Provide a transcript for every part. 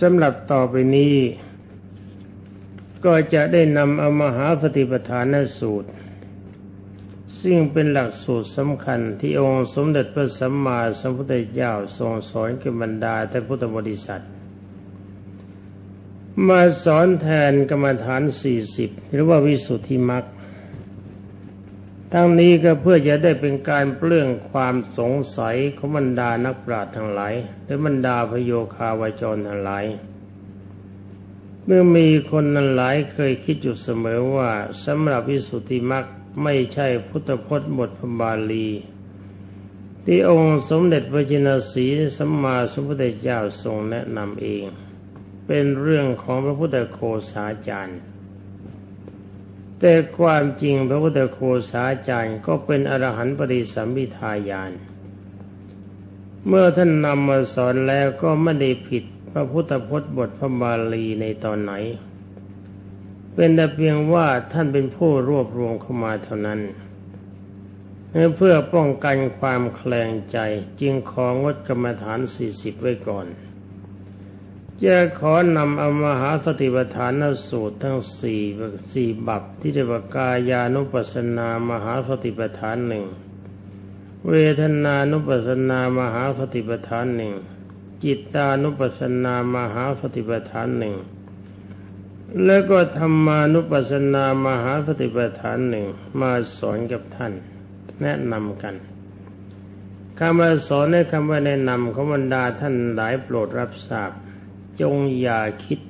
สำหรับต่อไปนี้ ก็จะได้นำเอามหาปฏิปทานสูตร ซึ่งเป็นหลักสูตรสำคัญที่องค์สมเด็จพระสัมมาสัมพุทธเจ้าทรงสอนกับบรรดาแต่พุทธบริษัท มาสอนแทนกรรมฐานสี่สิบหรือว่าวิสุทธิมรรค ทั้งนี้ก็เพื่อจะได้เป็นการเปลื้องความสงสัยของบรรดานักปราชญ์ทั้งหลายและบรรดาพโยคาวาจรทั้งหลาย เมื่อมีคนนั้นหลายเคยคิดอยู่เสมอว่าสำหรับวิสุทธิมรรคไม่ใช่พุทธพจน์บทพบาลี ที่องค์สมเด็จพระจินสีสัมมาสัมพุทธเจ้าทรงแนะนำเอง เป็นเรื่องของพระพุทธโคสาจารย์ แต่ความจริงพระพุทธโคสาจารย์ก็เป็นอรหันต์ปริสัมพิทายาน เมื่อท่านนำมาสอนแล้วก็ไม่ได้ผิดพระพุทธพจน์บทพระบาลีในตอนไหน เป็นแต่เพียงว่าท่านเป็นผู้รวบรวมเข้ามาเท่านั้นเพื่อป้องกันความแคลงใจจึงของดกรรมฐานสี่สิบไว้ก่อน จะขอนำเอามหาสติปัฏฐานสูตรทั้งสี่สี่บัพที่เรียกว่ากายานุปัสสนามหาสติปัฏฐานหนึ่งเวทนานุปัสสนามหาสติปัฏฐานหนึ่งจิตตานุปัสสนามหาสติปัฏฐานหนึ่งแล้วก็ธรรมานุปัสสนามหาสติปัฏฐานหนึ่งมาสอนกับท่าน แนะนำกันคำว่าสอนในคำว่าแนะนำของบรรดาท่านหลายโปรดรับทราบ จงอย่าคิด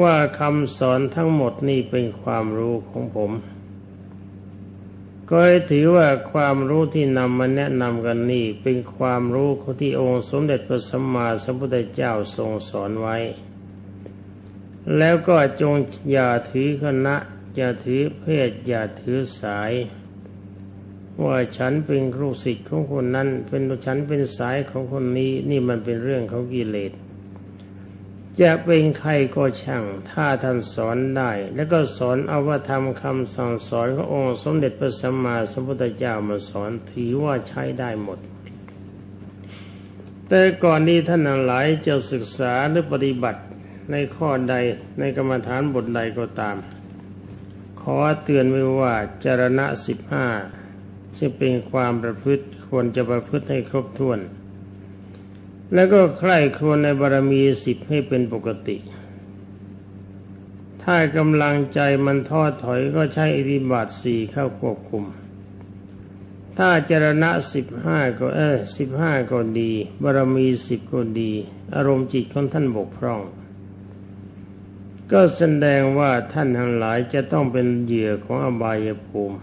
ว่าคำสอนทั้งหมดนี่เป็นความรู้ของผม ก็ให้ถือว่าความรู้ที่นำมาแนะนำกันนี่เป็นความรู้ของที่องค์สมเด็จพระสัมมาสัมพุทธเจ้าทรงสอนไว้ แล้วก็จงอย่าถือคณะอย่าถือเพศอย่าถือสาย ว่าฉันเป็นครูศิษย์ของคนนั้น เป็นฉันเป็นสายของคนนี้นี่มันเป็นเรื่องของกิเลส จะเป็นใครก็ช่าง ถ้าท่านสอนได้ แล้วก็สอนเอาว่าทำคำสั่งสอนขององค์สมเด็จพระสัมมาสัมพุทธเจ้ามาสอนถือว่าใช้ได้หมด แต่ก่อนนี้ท่านหลายจะศึกษาหรือปฏิบัติในข้อใดในกรรมฐานบทใดก็ตาม ขอเตือนไว้ว่าจารณะสิบห้าซึ่งเป็นความประพฤติควรจะประพฤติให้ครบถ้วน แล้วก็ใคร่ครวญในบารมีสิบให้เป็นปกติ ถ้ากำลังใจมันทอดถอยก็ใช้อิริบาทสี่เข้าควบคุม ถ้าจรณะสิบห้าก็เออสิบห้าก็ดี บารมีสิบก็ดี อารมณ์จิตของท่านบกพร่อง ก็แสดงว่าท่านทั้งหลายจะต้องเป็นเหยื่อของอบายภูมิ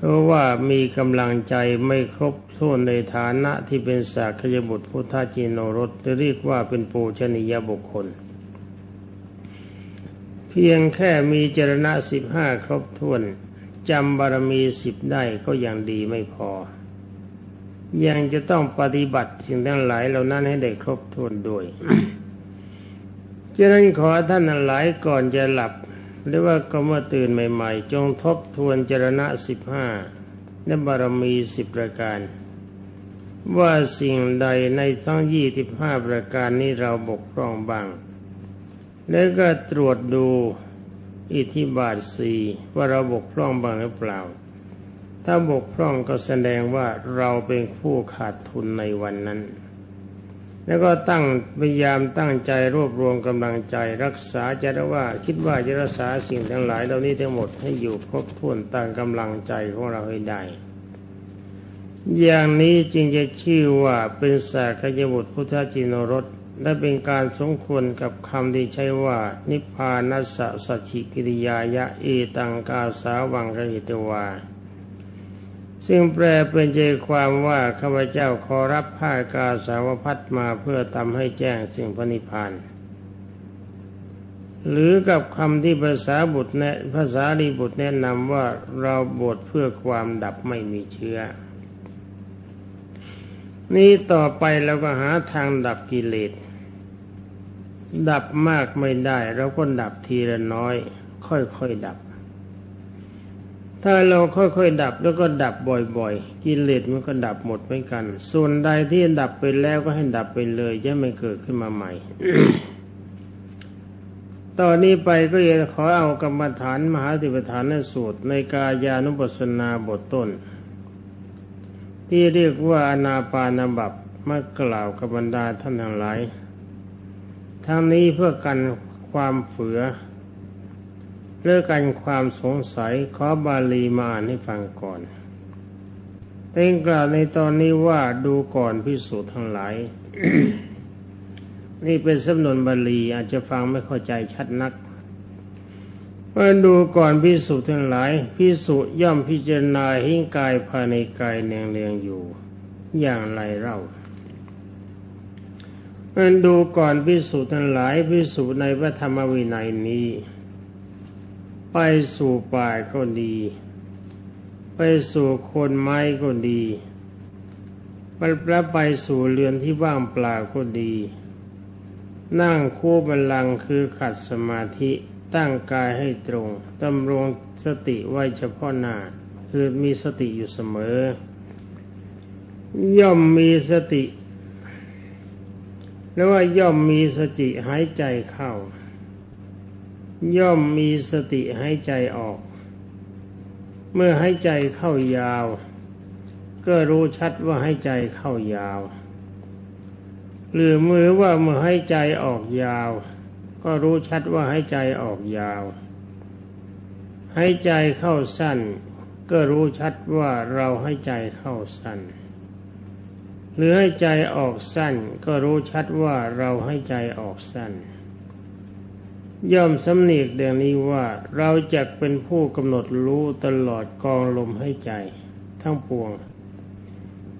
เพราะว่ามีกำลังใจไม่ครบถ้วนในฐานะที่เป็นสากยบุตรพุทธจินโนรสจะเรียกว่าเป็นปูชนียบุคคล เพียงแค่มีเจรณะสิบห้าครบถ้วนจำบารมีสิบได้ก็ยังดีไม่พอ ยังจะต้องปฏิบัติสิ่งทั้งหลายเหล่านั้นให้ได้ครบถ้วนด้วยฉะนั้นขอท่านหลายก่อนจะหลับ หรือว่าก็มื่อตื่นใหม่ ๆ จงทบทวนเจรณะสิบห้าและบารมีสิบประการ ว่าสิ่งใดในทั้งยี่สิบห้าประการนี้เราบกพร่องบ้าง แล้วก็ตรวจดูอิทธิบาทสี่ว่าเราบกพร่องบ้างหรือเปล่า ถ้าบกพร่องก็แสดงว่าเราเป็นผู้ขาดทุนในวันนั้น แล้วก็ตั้งพยายามตั้งใจรวบรวมกำลังใจ รักษาจะได้ว่า คิดว่าจะรักษาสิ่งทั้งหลายเหล่านี้ทั้งหมดให้อยู่ครบถ้วนตามกำลังใจของเราให้ได้ อย่างนี้จึงจะชื่อว่าเป็นสากยบุตรพุทธจินรสและเป็นการสมควรกับคำที่ใช้ว่า นิพพานัสสะสัชิกิริยายะเอตังกาสาวังกหิตวา ซึ่งแปลเป็นใจความว่าข้าพเจ้าขอรับผ้ากาสาวพัดมาเพื่อทำให้แจ้งสิ่งพระนิพพานหรือกับคำที่ภาษาบุตรแนะภาษาลีบุตรแนะนำว่าเราบวชเพื่อความดับไม่มีเชื้อ นี้ต่อไปเราก็หาทางดับกิเลส ดับมากไม่ได้เราก็ดับทีละน้อย ค่อยๆดับ ถ้าเราค่อยๆดับแล้วก็ดับบ่อยๆ กิเลสมันก็ดับหมดเหมือนกัน ส่วนใดที่ดับไปแล้วก็ให้ดับไปเลยจะไม่เกิดขึ้นมาใหม่ ตอนนี้ไปก็จะขอเอากรรมฐานมหาติปฐานสูตร ในกายานุปัสสนาบทต้น ที่เรียกว่าอนาปานบับมากล่าวกับบรรดาท่านทั้งหลายทั้งนี้เพื่อกันความเฝือ เรื่องกันความสงสัยขอบาลีมาอ่านให้ฟังก่อนเองกล่าวในตอนนี้ว่าดูก่อนพิสูจน์ทั้งหลาย นี่เป็นสำนวนบาลีอาจจะฟังไม่เข้าใจชัดนักมาดูก่อนพิสูจน์ทั้งหลายพิสูจย่อมพิจารณาหิ้งกายภายในกายเนียงเรียงอยู่ อย่างไรเล่ามันดูก่อนพิสูจน์ทั้งหลายพิสูจในพระธรรมวินัยนี้ ไปสู่ป่าก็ดี ไปสู่คนไม้ก็ดีไปแล้วไปสู่เรือนที่ว่างเปล่าก็ดี นั่งคู่บัลลังคือขัดสมาธิตั้งกายให้ตรงดำรงสติไว้เฉพาะหน้า คือมีสติอยู่เสมอ ย่อมมีสติ แล้วว่าย่อมมีสติหายใจเข้า ย่อมมีสติหายใจออก เมื่อใหายใจเข้ายาว ก็รู้ชัดว่าใหายใจเข้ายาว หรือมือว่าเมื่อใหายใจออกยาว ก็รู้ชัดว่าใหายใจออกยาว ใหายใจเข้าสั้น ก็รู้ชัดว่าเราใหายใจเข้าสั้น หรือให้ใจออกสั้น ก็รู้ชัดว่าเราให้ใจออกสั้น ย่อมสำเนียกดังนี้ว่าเราจะเป็นผู้กำหนดรู้ตลอดกองลมให้ใจ ทั้งปวง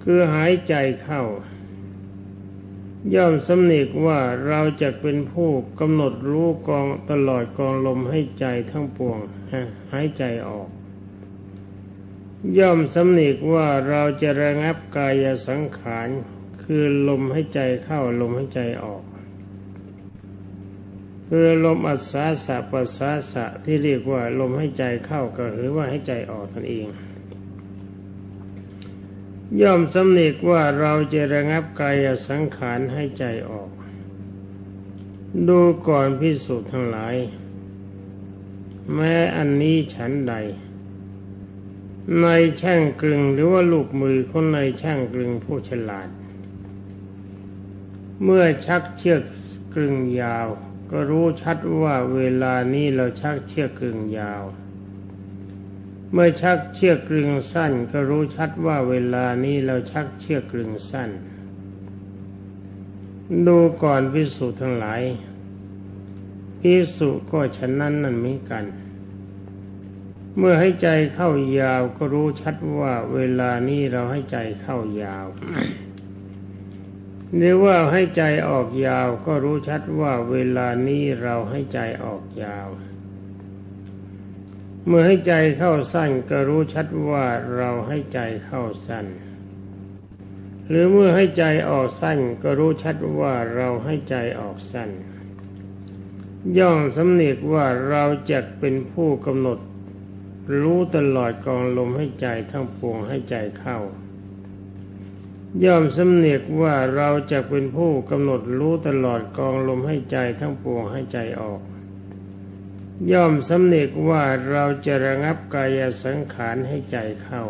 คือหายใจเข้า ย่อมสำเนียกว่าเราจะเป็นผู้กำหนดรู้กองตลอดกองลมให้ใจทั้งปวงหายใจออก ย่อมสำเนีกว่าเราจะระงับกายสังขาร คือลมให้ใจเข้าลมให้ใจออก คือลมอัศาสะปัสสาสะที่เรียกว่าลมให้ใจเข้าก็หรือว่าให้ใจออกนั่นเอง ย่อมสำเนกว่าเราจะระงับกายสังขารให้ใจออก ดูก่อนพิสูจน์ทั้งหลาย แม้อันนี้ฉันใด ในช่างกลึงหรือว่าลูกมือคนในช่างกลึงผู้ฉลาด เมื่อชักเชือกกลึงยาว ก็รู้ชัดว่าเวลานี้เราชักเชือกกลึงยาว เมื่อชักเชือกกลึงสั้น ก็รู้ชัดว่าเวลานี้เราชักเชือกกลึงสั้น ดูก่อนพิสูจทั้งหลายพิสุก็ฉะนั้นนั่นเหมือนกัน เมื่อให้ใจเข้ายาวก็รู้ชัดว่าเวลานี้เราให้ใจเข้ายาว หรือว่าให้ใจออกยาวก็รู้ชัดว่าเวลานี้เราให้ใจออกยาว เมื่อให้ใจเข้าสั้นก็รู้ชัดว่าเราให้ใจเข้าสั้น หรือเมื่อให้ใจออกสั้นก็รู้ชัดว่าเราให้ใจออกสั้น ย่องสำเนียกว่าเราจะเป็นผู้กำหนด รู้ตลอดกองลมให้ใจทั้งปวงให้ใจเข้า ย่อมสำเนียกว่าเราจะเป็นผู้กำหนดรู้ตลอดกองลมให้ใจทั้งปวงให้ใจออก ย่อมสำเนียกว่าเราจะระงับกายสังขารให้ใจเข้า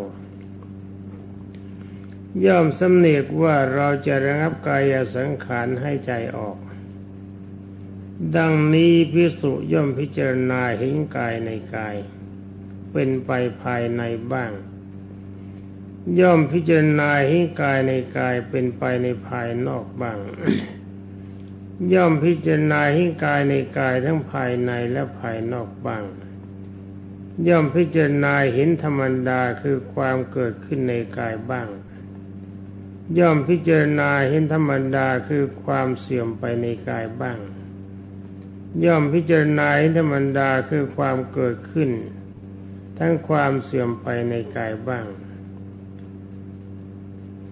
ย่อมสำเนียกว่าเราจะระงับกายสังขารให้ใจออก ดังนี้พิสุย่อมพิจารณาเห็นกายในกาย เป็นไปภายในบ้าง ย่อมพิจารณาให้กายในกายเป็นไปในภายนอกบ้าง ย่อมพิจารณาให้กายในกายทั้งภายในและภายนอกบ้าง ย่อมพิจารณาเห็นธรรมดาคือความเกิดขึ้นในกายบ้าง ย่อมพิจารณาเห็นธรรมดาคือความเสื่อมไปในกายบ้าง ย่อมพิจารณาเห็นธรรมดาคือความเกิดขึ้น ทั้งความเสื่อมไปในกายบ้าง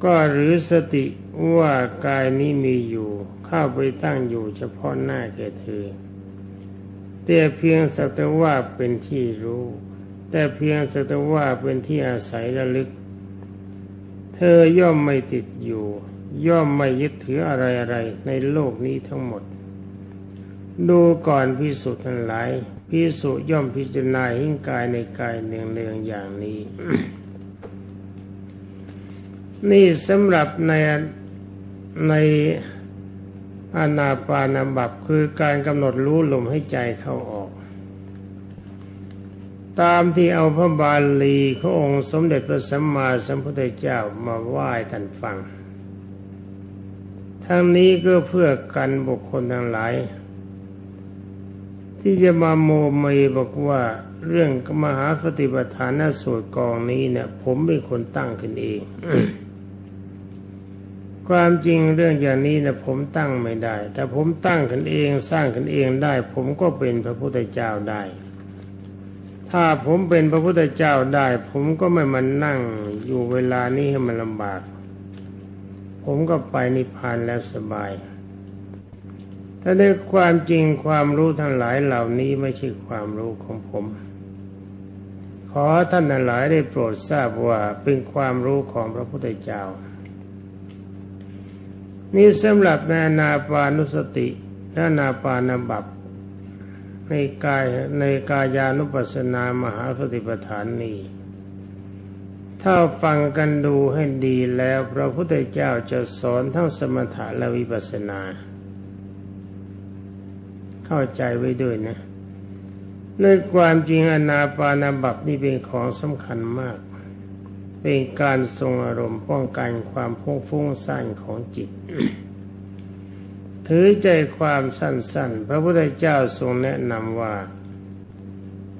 ก็หรือสติว่ากายนี้มีอยู่เข้าไปตั้งอยู่เฉพาะหน้าแก่เธอแต่เพียงสัตว่าเป็นที่รู้ แต่เพียงสักว่าเป็นที่อาศัยระลึก เธอย่อมไม่ติดอยู่ ย่อมไม่ยึดถืออะไรอะไรในโลกนี้ทั้งหมด ดูก่อนพิสุทั้งหลายพิสุย่อมพิจารณาหิ้งกายในกายเนืองๆอย่างนี้ นี่สำหรับในในอานาปานบับคือการกำหนดรู้ลมให้ใจเข้าออก ตามที่เอาพระบาลีขององค์สมเด็จพระสัมมาสัมพุทธเจ้ามาไหว้ท่านฟัง ทั้งนี้ก็เพื่อกันบุคคลทั้งหลาย ที่จะมาโมเมบอกว่าเรื่องมหาสติปัฏฐานสูตรกองนี้เนี่ยผมเป็นคนตั้งขึ้นเอง ความจริงเรื่องอย่างนี้นะผมตั้งไม่ได้ แต่ผมตั้งขึ้นเองสร้างขึ้นเองได้ ผมก็เป็นพระพุทธเจ้าได้ ถ้าผมเป็นพระพุทธเจ้าได้ ผมก็ไม่มานั่งอยู่เวลานี้ให้มันลำบาก ผมก็ไปนิพพานแล้วสบาย ถ้าได้ความจริงความรู้ทั้งหลายเหล่านี้ไม่ใช่ความรู้ของผม ขอท่านทั้งหลายได้โปรดทราบว่าเป็นความรู้ของพระพุทธเจ้า นี่สำหรับนานาปานุสติและนาปานบับในกายในกายานุปัสสนามหาสติปัฏฐานนี้ถ้าฟังกันดูให้ดีแล้วพระพุทธเจ้าจะสอนทั้งสมถะและวิปัสสนา เข้าใจไว้ด้วยนะในความจริงอนาปานาบับนี่เป็นของสำคัญมาก เป็นการทรงอารมณ์ป้องกันความพุ่งฟุ้งซ่านของจิต ถือใจความสั้นๆ พระพุทธเจ้าทรงแนะนำว่า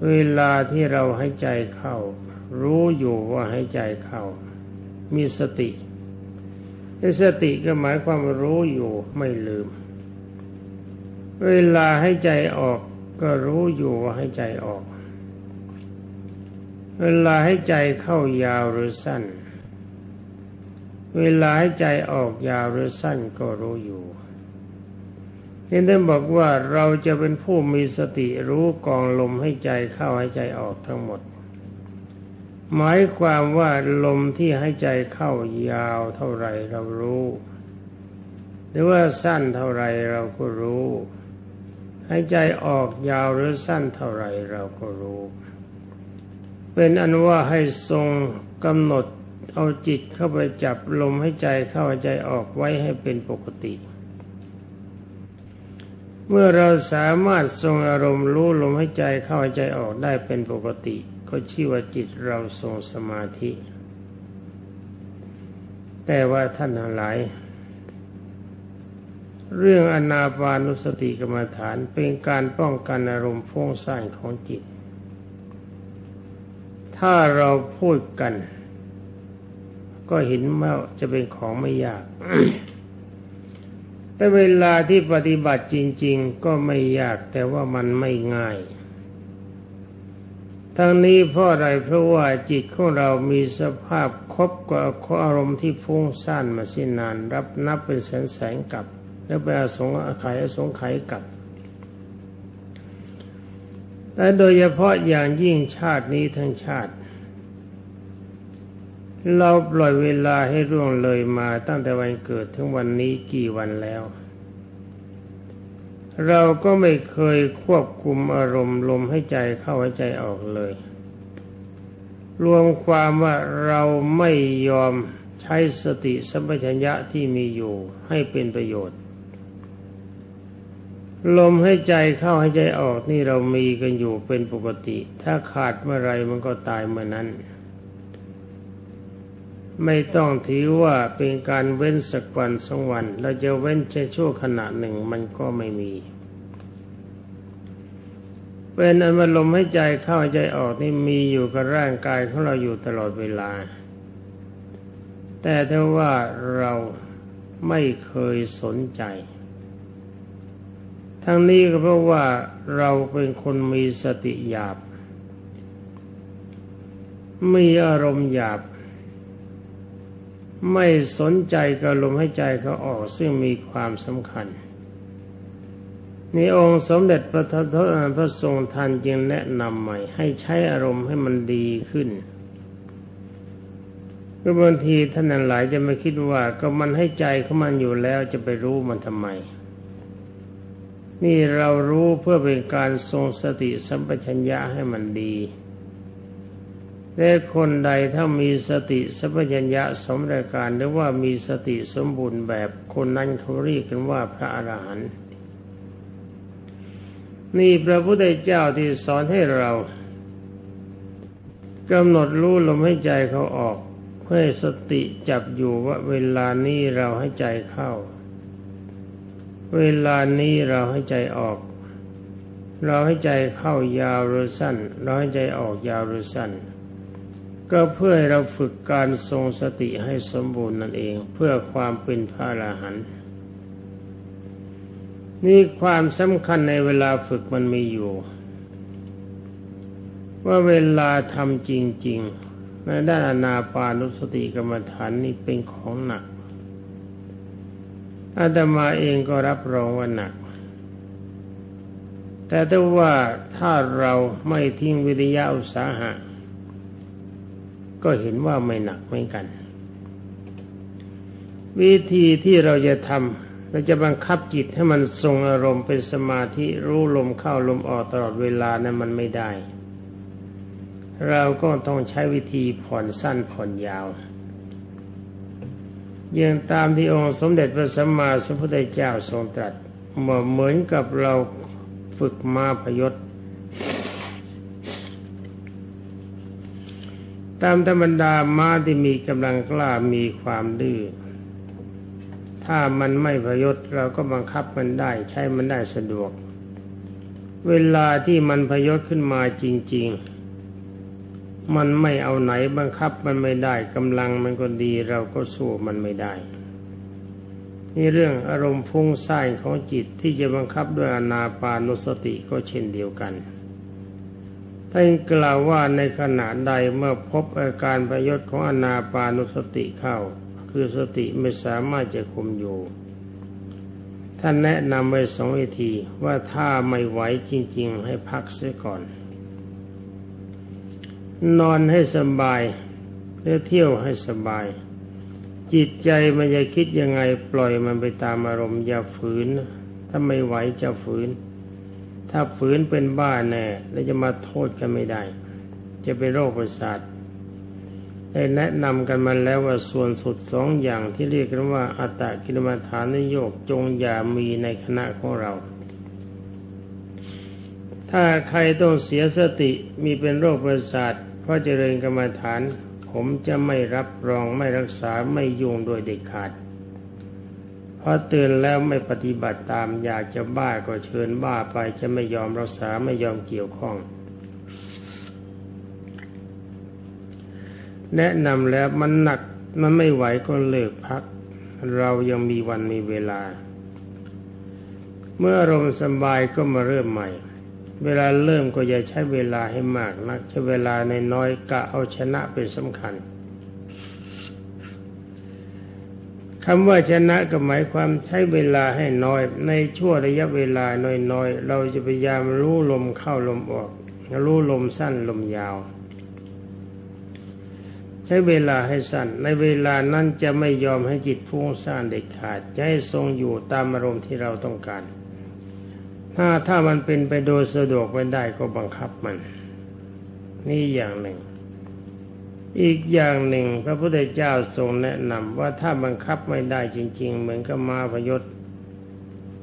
เวลาที่เราให้ใจเข้า รู้อยู่ว่าให้ใจเข้า มีสติสติก็หมายความรู้อยู่ไม่ลืม เวลาให้ใจออกก็รู้อยู่ว่าให้ใจออก เวลาให้ใจเข้ายาวหรือสั้น เวลาให้ใจออกยาวหรือสั้นก็รู้อยู่นี่ท่านบอกว่าเราจะเป็นผู้มีสติรู้กองลมให้ใจเข้าให้ใจออกทั้งหมด หมายความว่าลมที่ให้ใจเข้ายาวเท่าไรเรารู้ หรือว่าสั้นเท่าไรเราก็รู้ ให้ใจออกยาวหรือสั้นเท่าไรเราก็รู้ เป็นอันว่าให้ทรงกำหนดเอาจิตเข้าไปจับลมให้ใจเข้าใจออกไว้ให้เป็นปกติ เมื่อเราสามารถทรงอารมณ์รู้ลมให้ใจเข้าใจออกได้เป็นปกติ ก็ชื่อว่าจิตเราทรงสมาธิ แต่ว่าท่านทั้งหลาย เรื่องอนาปานุสติกรรมฐานเป็นการป้องกันอารมณ์ฟุ้งซ่านของจิต ถ้าเราพูดกัน ก็เห็นว่าจะเป็นของไม่ยาก แต่เวลาที่ปฏิบัติจริง ๆ ก็ไม่ยากแต่ว่ามันไม่ง่าย ทั้งนี้เพราะอะไรเพราะว่าจิตของเรามีสภาพครบกับอารมณ์ที่ฟุ้งซ่านมาสิ้นนาน รับนับเป็นแสนแสนกับ แล้วไปอสงอาศัยอสงไขยกับ และโดยเฉพาะอย่างยิ่งชาตินี้ทั้งชาติ เราปล่อยเวลาให้ร่วงเลยมาตั้งแต่วันเกิดถึงวันนี้กี่วันแล้ว เราก็ไม่เคยควบคุมอารมณ์ลมให้ใจเข้าให้ใจออกเลย รวมความว่าเราไม่ยอมใช้สติสัมปชัญญะที่มีอยู่ให้เป็นประโยชน์ ลมให้ใจเข้าให้ใจออกนี่เรามีกันอยู่เป็นปกติ ถ้าขาดเมื่อไรมันก็ตายเมื่อนั้น ไม่ต้องถือว่าเป็นการเว้นสักวันสองวัน เราจะเว้นแค่ชั่วขณะหนึ่งมันก็ไม่มีเป็นอันว่าลมให้ใจเข้าใจออกนี่มีอยู่กับร่างกายของเราอยู่ตลอดเวลา แต่ถ้าว่าเราไม่เคยสนใจ ทั้งนี้ก็เพราะว่าเราเป็นคนมีสติหยาบ มีอารมณ์หยาบ ไม่สนใจกับลมให้ใจเขาออกซึ่งมีความสำคัญนี่องค์สมเด็จพระทศพระทรงทันจึงแนะนำใหม่ ให้ใช้อารมณ์ให้มันดีขึ้นก็บางทีท่านหลายจะไม่คิดว่าก็มันให้ใจเขามันอยู่แล้วจะไปรู้มันทำไม นี่เรารู้เพื่อเป็นการทรงสติสัมปชัญญะให้มันดีและคนใดถ้ามีสติสัมปชัญญะสมรการหรือว่ามีสติสมบูรณ์แบบคนนั้นเขาเรียกกันว่าพระอรหันต์นี่พระพุทธเจ้าที่สอนให้เรากำหนดรู้ลมให้ใจเขาออก เพื่อสติจับอยู่ว่าเวลานี้เราให้ใจเข้า เวลานี้เราให้ใจออก เราให้ใจเข้ายาวหรือสั้น เราให้ใจออกยาวหรือสั้น ก็เพื่อให้เราฝึกการทรงสติให้สมบูรณ์นั่นเอง เพื่อความเป็นพระอรหันต์นี่ความสำคัญในเวลาฝึกมันมีอยู่ ว่าเวลาทำจริง ๆ ในด้านอนาปานุสติกรรมฐานนี่เป็นของหนัก อาตมาเองก็รับรองว่าหนัก แต่ถ้าว่าถ้าเราไม่ทิ้งวิทยาอุตสาหะ ก็เห็นว่าไม่หนักเหมือนกัน วิธีที่เราจะทำเราจะบังคับจิตให้มันทรงอารมณ์เป็นสมาธิรู้ลมเข้าลมออกตลอดเวลานั้นมันไม่ได้ เราก็ต้องใช้วิธีผ่อนสั้นผ่อนยาว ย่างตามที่องค์สมเด็จพระสัมมาสัมพุทธเจ้าทรงตรัสเหมือนกับเราฝึกมาพยศตามธรรมดาม้าที่มีกำลังกล้ามีความดื้อ ถ้ามันไม่พยศเราก็บังคับมันได้ใช้มันได้สะดวก เวลาที่มันพยศขึ้นมาจริง ๆ มันไม่เอาไหนบังคับมันไม่ได้กำลังมันก็ดีเราก็สู้มันไม่ได้นี่เรื่องอารมณ์ฟุ้งซ่านของจิตที่จะบังคับด้วยอนาปานุสติก็เช่นเดียวกันท่านกล่าวว่าในขณะใดเมื่อพบอาการพยศของอนาปานุสติเข้า คือสติไม่สามารถจะคุมอยู่ ท่านแนะนำไว้สองวิธีว่าถ้าไม่ไหวจริง ๆ ให้พักเสียก่อน นอนให้สบายหรือเที่ยวให้สบาย จิตใจมันจะคิดยังไงปล่อยมันไปตามอารมณ์อย่าฝืน ถ้าไม่ไหวจะฝืน ถ้าฝืนเป็นบ้าแน่แล้วจะมาโทษกันไม่ได้ จะเป็นโรคประสาทได้แนะนำกันมาแล้วว่าส่วนสุดสองอย่างที่เรียกกันว่าอัตตกิลมัฐานนิโยกจงอย่ามีในคณะของเรา ถ้าใครต้องเสียสติมีเป็นโรคประสาท พราะเจริญกรรมฐาน ผมจะไม่รับรองไม่รักษาไม่ยุ่งโดยเด็ดขาดเพราะเตือนแล้วไม่ปฏิบัติตามอยากจะบ้าก็เชิญบ้าไปจะไม่ยอมรักษาไม่ยอมเกี่ยวข้อง แนะนำแล้วมันหนักมันไม่ไหวก็เลิกพัก เรายังมีวันมีเวลา เมื่ออารมณ์สบายก็มาเริ่มใหม่ เวลาเริ่มก็อย่าใช้เวลาให้มากนักใช้เวลาในน้อยกะเอาชนะเป็นสำคัญคำว่าชนะก็หมายความใช้เวลาให้น้อย ในช่วงระยะเวลาน้อยๆ เราจะพยายามรู้ลมเข้าลมออก รู้ลมสั้นลมยาว ใช้เวลาให้สั้น ในเวลานั้นจะไม่ยอมให้จิตฟุ้งซ่านเด็ดขาดจะให้ทรงอยู่ตามอารมณ์ที่เราต้องการ ถ้าถ้ามันเป็นไปโดยสะดวกไม่ได้ก็บังคับมัน นี่อย่างหนึ่ง อีกอย่างหนึ่ง พระพุทธเจ้าทรงแนะนำว่าถ้าบังคับไม่ได้จริง ๆ เหมือนกับมาพยศ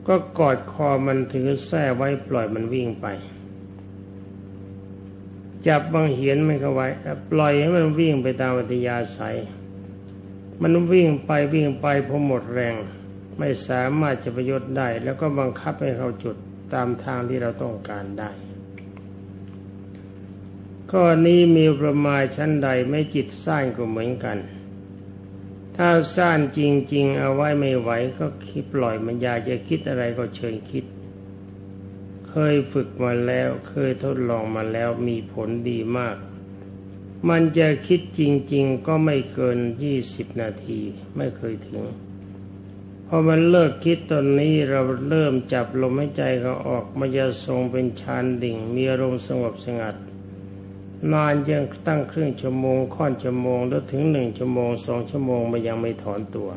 ก็กอดคอมันถือแส้ไว้ปล่อยมันวิ่งไป จับบางเหียนมันก็ไว้ ปล่อยให้มันวิ่งไปตามวัตยาศัย มันวิ่งไปวิ่งไปพอหมดแรง ไม่สามารถจะประโยชน์ได้ แล้วก็บังคับให้เขาจุด ตามทางที่เราต้องการได้ ข้อนี้มีประมาณชั้นใดไม่จิตสร้างก็เหมือนกัน ถ้าสร้างจริง ๆ เอาไว้ไม่ไหวก็คิดปล่อยมันอยากจะคิดอะไรก็เชิญคิด เคยฝึกมาแล้ว เคยทดลองมาแล้วมีผลดีมากมันจะคิดจริง ๆ ก็ไม่เกินยี่สิบนาทีไม่เคยถึง พอมันเลิกคิดตอนนี้เราเริ่มจับลมหายใจเขาออกมันจะทรงเป็นฌานดิ่ง มีอารมณ์สงบสงัด นานยังตั้งครึ่งชั่วโมงค่อนชั่วโมงแล้วถึงหนึ่งชั่วโมงสองชั่วโมงมันยังไม่ถอนตัว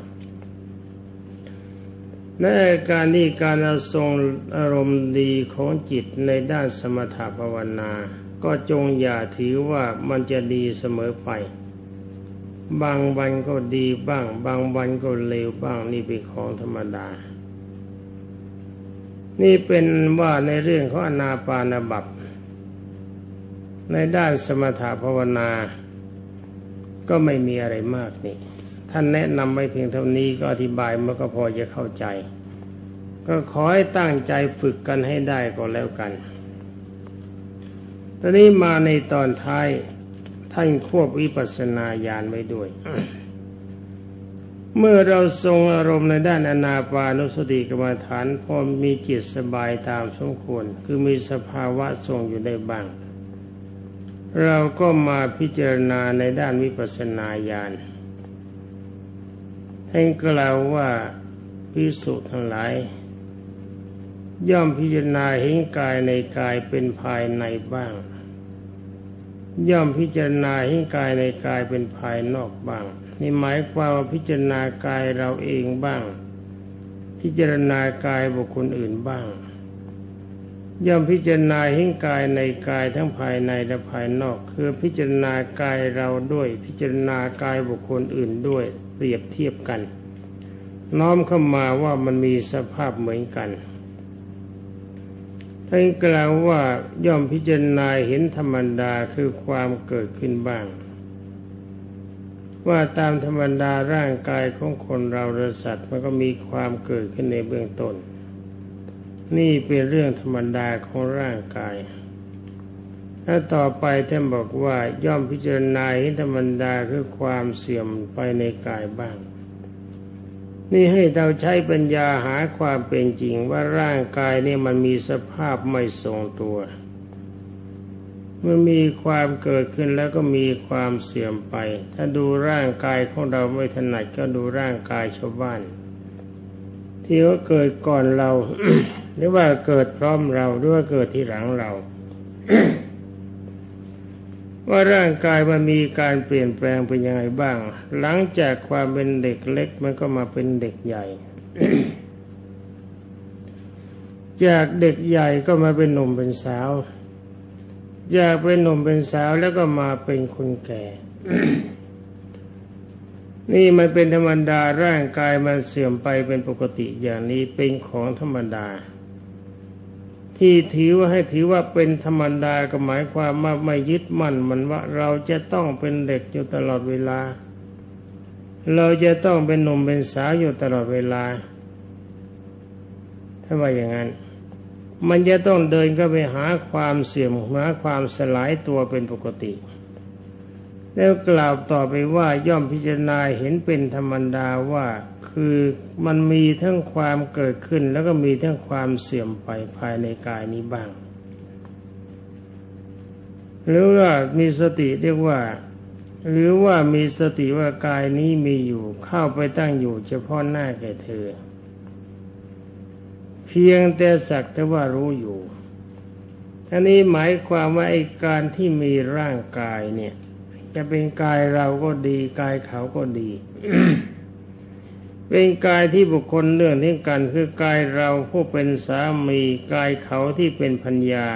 ในการนี้การทรงอารมณ์ดีของจิตในด้านสมถภาวนา ก็จงอย่าถือว่ามันจะดีเสมอไป บางวันก็ดีบ้าง บางวันก็เลวบ้าง นี่เป็นของธรรมดา นี่เป็นว่าในเรื่องของอนาปานบับในด้านสมถภาวนา ก็ไม่มีอะไรมากนี่ ท่านแนะนำไว้เพียงเท่านี้ก็อธิบายมันก็พอจะเข้าใจ ก็ขอให้ตั้งใจฝึกกันให้ได้ก็แล้วกัน ตอนนี้มาในตอนท้าย ท่านควบวิปัสสนาญาณไว้ด้วย เมื่อเราทรงอารมณ์ในด้านอนาปานุสติกรรมฐานพอมีจิตสบายตามสมควร คือมีสภาวะทรงอยู่ได้บ้าง เราก็มาพิจารณาในด้านวิปัสสนาญาณท่านกล่าวว่าพิสุทั้งหลายย่อมพิจารณาเห็นกายในกายเป็นภายในบ้าง ย่อมพิจารณาเห็นกายในกายเป็นภายนอกบ้าง นี่หมายความว่าพิจารณากายเราเองบ้าง พิจารณากายบุคคลอื่นบ้าง ย่อมพิจารณาเห็นกายในกายทั้งภายในและภายนอก คือพิจารณากายเราด้วย พิจารณากายบุคคลอื่นด้วย เปรียบเทียบกัน น้อมเข้ามาว่ามันมีสภาพเหมือนกัน ท่านกล่าวว่าย่อมพิจารณาเห็นธรรมดาคือความเกิดขึ้นบ้าง ว่าตามธรรมดาร่างกายของคนเราหรือสัตว์มันก็มีความเกิดขึ้นในเบื้องต้น นี่เป็นเรื่องธรรมดาของร่างกายถ้าต่อไปท่านบอกว่าย่อมพิจารณาเห็นธรรมดาคือความเสื่อมไปในกายบ้าง นี่ให้เราใช้ปัญญาหาความเป็นจริงว่าร่างกายนี่มันมีสภาพไม่ทรงตัวเมื่อมีความเกิดขึ้นแล้วก็มีความเสื่อมไป ถ้าดูร่างกายของเราไม่ถนัดก็ดูร่างกายชาวบ้าน ที่ว่าเกิดก่อนเรา หรือว่าเกิดพร้อมเราหรือว่าเกิดที่หลังเรา ว่าร่างกายมันมีการเปลี่ยนแปลงเป็นยังไงบ้าง หลังจากความเป็นเด็กเล็กมันก็มาเป็นเด็กใหญ่ จากเด็กใหญ่ก็มาเป็นหนุ่มเป็นสาวจากเป็นหนุ่มเป็นสาวแล้วก็มาเป็นคนแก่ นี่มันเป็นธรรมดาร่างกายมันเสื่อมไปเป็นปกติอย่างนี้เป็นของธรรมดา ที่ถือว่าให้ถือว่าเป็นธรรมดาก็หมายความว่าไม่ยึดมั่นมันว่าเราจะต้องเป็นเด็กอยู่ตลอดเวลา เราจะต้องเป็นหนุ่มเป็นสาวอยู่ตลอดเวลา ถ้าว่าอย่างนั้น มันจะต้องเดินก็ไปหาความเสื่อมหาความสลายตัวเป็นปกติ แล้วกล่าวต่อไปว่าย่อมพิจารณาเห็นเป็นธรรมดาว่า คือมันมีทั้งความเกิดขึ้น แล้วก็มีทั้งความเสื่อมไปภายในกายนี้บ้าง หรือว่ามีสติเรียกว่า หรือว่ามีสติว่ากายนี้มีอยู่เข้าไปตั้งอยู่เฉพาะหน้าแก่เธอ เพียงแต่สักแต่ว่ารู้อยู่อันนี้หมายความว่าไอ้การที่มีร่างกายเนี่ย จะเป็นกายเราก็ดี กายเขาก็ดี เป็นกายที่บุคคลเรื่องที่กันคือกายเราผู้เป็นสามีกายเขาที่เป็นพัญญา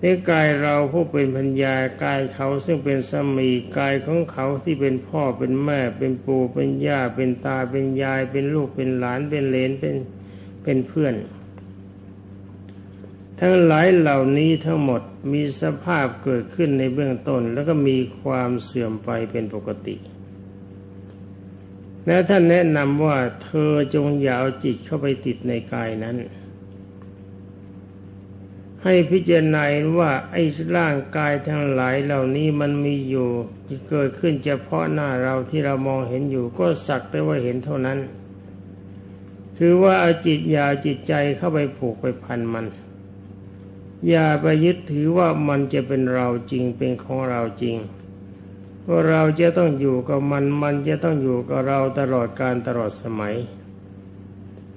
ในกายเราผู้เป็นพัญญากายเขาซึ่งเป็นสามีกายของเขาที่เป็นพ่อเป็นแม่ เป็นปู่เป็นย่าเป็นตาเป็นยาย เป็นลูกเป็นหลานเป็นเลนเป็นเป็นเพื่อน ทั้งหลายเหล่านี้ทั้งหมดมีสภาพเกิดขึ้นในเบื้องต้น แล้วก็มีความเสื่อมไปเป็นปกติ แล้วท่านแนะนำว่าเธอจงอย่าเอาจิตเข้าไปติดในกายนั้น ให้พิจารณาว่าไอ้ร่างกายทั้งหลายเหล่านี้มันมีอยู่ที่เกิดขึ้นเฉพาะหน้าเราที่เรามองเห็นอยู่ก็สักแต่ว่าเห็นเท่านั้น คือว่าเอาจิตอย่าจิตใจเข้าไปผูกไปพันมัน อย่าไปยึดถือว่ามันจะเป็นเราจริงเป็นของเราจริง ว่าเราจะต้องอยู่กับมัน มันจะต้องอยู่กับเราตลอดการตลอดสมัย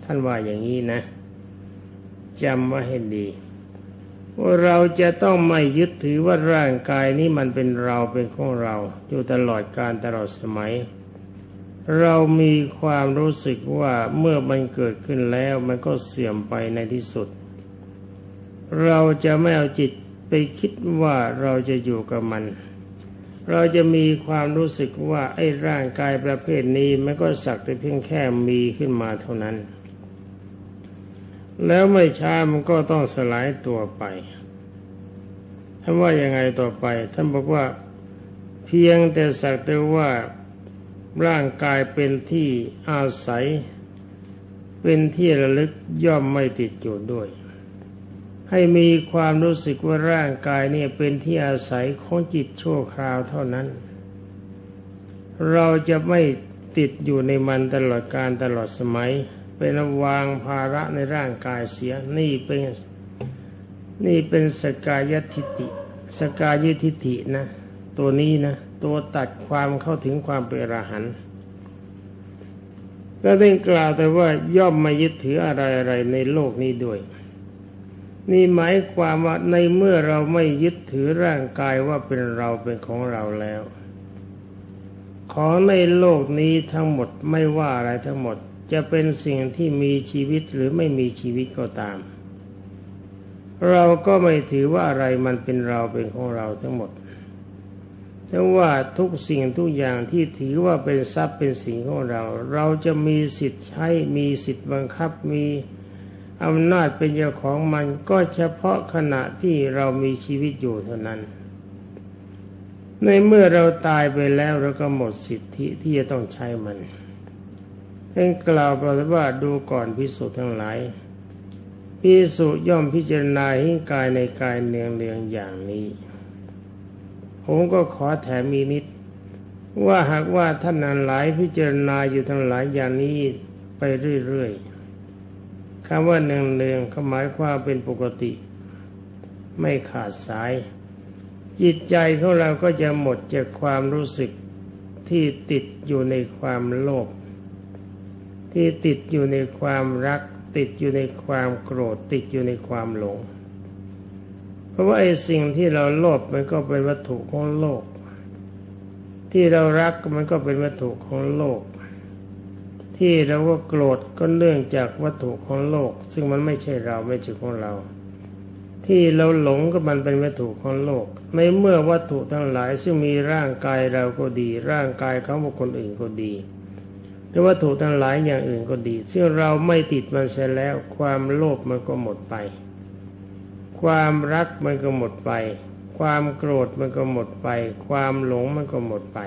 ท่านว่าอย่างนี้นะจำไว้ให้ดี ว่าเราจะต้องไม่ยึดถือว่าร่างกายนี้มันเป็นเราเป็นของเรา อยู่ตลอดการตลอดสมัย เรามีความรู้สึกว่าเมื่อมันเกิดขึ้นแล้วมันก็เสื่อมไปในที่สุด เราจะไม่เอาจิตไปคิดว่าเราจะอยู่กับมัน เราจะมีความรู้สึกว่าไอ้ร่างกายประเภทนี้มันก็สักแต่เพียงแค่มีขึ้นมาเท่านั้น แล้วไม่ช้ามันก็ต้องสลายตัวไปท่านว่ายังไงต่อไป ท่านบอกว่าเพียงแต่สักแต่ว่าร่างกายเป็นที่อาศัย เป็นที่ระลึกย่อมไม่ติดอยู่ด้วย ให้มีความรู้สึกว่าร่างกายเนี่ยเป็นที่อาศัยของจิตชั่วคราวเท่านั้น เราจะไม่ติดอยู่ในมันตลอดการตลอดสมัย เป็นวางภาระในร่างกายเสียนี่เป็นนี่เป็นสกายทิฏฐิสกายทิฏฐินะ ตัวนี้นะ ตัวตัดความเข้าถึงความเป็นอรหันต์ก็ได้กล่าวแต่ว่าย่อมไม่ยึดถืออะไรอะไรในโลกนี้ด้วย นี่หมายความว่าในเมื่อเราไม่ยึดถือร่างกายว่าเป็นเราเป็นของเราแล้ว ของในโลกนี้ทั้งหมดไม่ว่าอะไรทั้งหมด จะเป็นสิ่งที่มีชีวิตหรือไม่มีชีวิตก็ตาม เราก็ไม่ถือว่าอะไรมันเป็นเราเป็นของเราทั้งหมดแต่ว่าทุกสิ่งทุกอย่างที่ถือว่าเป็นทรัพย์เป็นสิ่งของเรา เราจะมีสิทธิ์ใช้มีสิทธิ์บังคับมี อำนาจเป็นเจ้าของมันก็เฉพาะขณะที่เรามีชีวิตอยู่เท่านั้น ในเมื่อเราตายไปแล้วเราก็หมดสิทธิที่จะต้องใช้มันท่านกล่าวไปว่าดูก่อนพิสุทั้งหลายพิสุย่อมพิจารณาหิ้งกายในกายเนืองเนืองอย่างนี้ ผมก็ขอแถมมีนิด ว่าหากว่าท่านนั้นหลายพิจารณาอยู่ทั้งหลายอย่างนี้ไปเรื่อยๆ คำว่าเนืองเนืองเขาหมายความเป็นปกติ ไม่ขาดสาย จิตใจของเราก็จะหมดจากความรู้สึกที่ติดอยู่ในความโลภที่ติดอยู่ในความรัก ติดอยู่ในความโกรธ ติดอยู่ในความหลง เพราะว่าไอ้สิ่งที่เราโลภมันก็เป็นวัตถุของโลก ที่เรารักมันก็เป็นวัตถุของโลก ที่เราก็โกรธก็เนื่องจากวัตถุของโลก ซึ่งมันไม่ใช่เราไม่ใช่ของเรา ที่เราหลงก็มันเป็นวัตถุของโลกในเมื่อวัตถุทั้งหลาย ซึ่งมีร่างกายเราก็ดี ร่างกายของบุคคลอื่นก็ดีหรือวัตถุทั้งหลายอย่างอื่นก็ดีซึ่งเราไม่ติดมันเสียแล้ว ความโลภมันก็หมดไป ความรักมันก็หมดไป ความโกรธมันก็หมดไป ความหลงมันก็หมดไป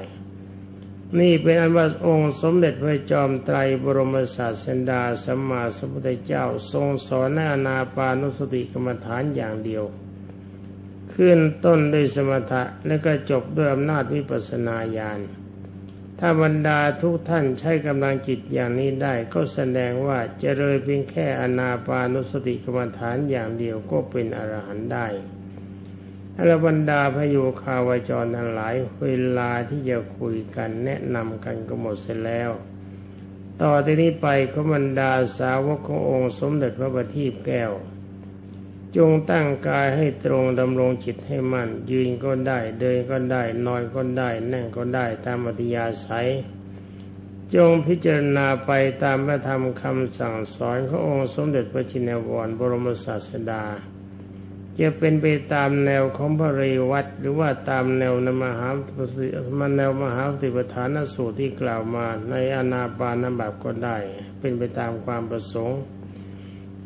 นี่เป็นอันว่าองค์สมเด็จพระจอมไตรบรมศาสดาสัมมาสัมพุทธเจ้า ทรงสอนหน้านาปานุสติกรรมฐานอย่างเดียว ขึ้นต้นด้วยสมถะแล้วก็จบด้วยอำนาจวิปัสนาญาณถ้าบรรดาทุกท่านใช้กำลังจิตอย่างนี้ได้ ก็แสดงว่าจะเลยเพียงแค่อนาปานุสติกรรมฐานอย่างเดียวก็เป็นอรหันต์ได้ รบรรดาพโยคาวจรทั้งหลาย เวลาที่จะคุยกันแนะนำกันก็หมดเสร็จแล้ว ต่อที่นี้ไปขบรรดาสาวกขององค์สมเด็จพระบัณฑิตแก้ว จงตั้งกายให้ตรงดำรงจิตให้มัน่นยืนก็ได้เดินก็ได้ นอนก็ได้ นั่งก็ได้ตามอัธยาศัย จงพิจารณาไปตามพระธรรมคำสั่งสอนขององค์สมเด็จพระจินวรบรมศาสดา จะเป็นไปตามแนวของพระเรวัตหรือว่าตามแนวนมหาสิมันแนวมหาติปฐานสูตรที่กล่าวมาในอนาปานแบบก็ได้ เป็นไปตามความประสงค์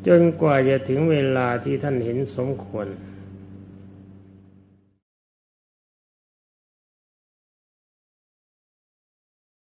จนกว่าจะถึงเวลาที่ท่านเห็นสมควร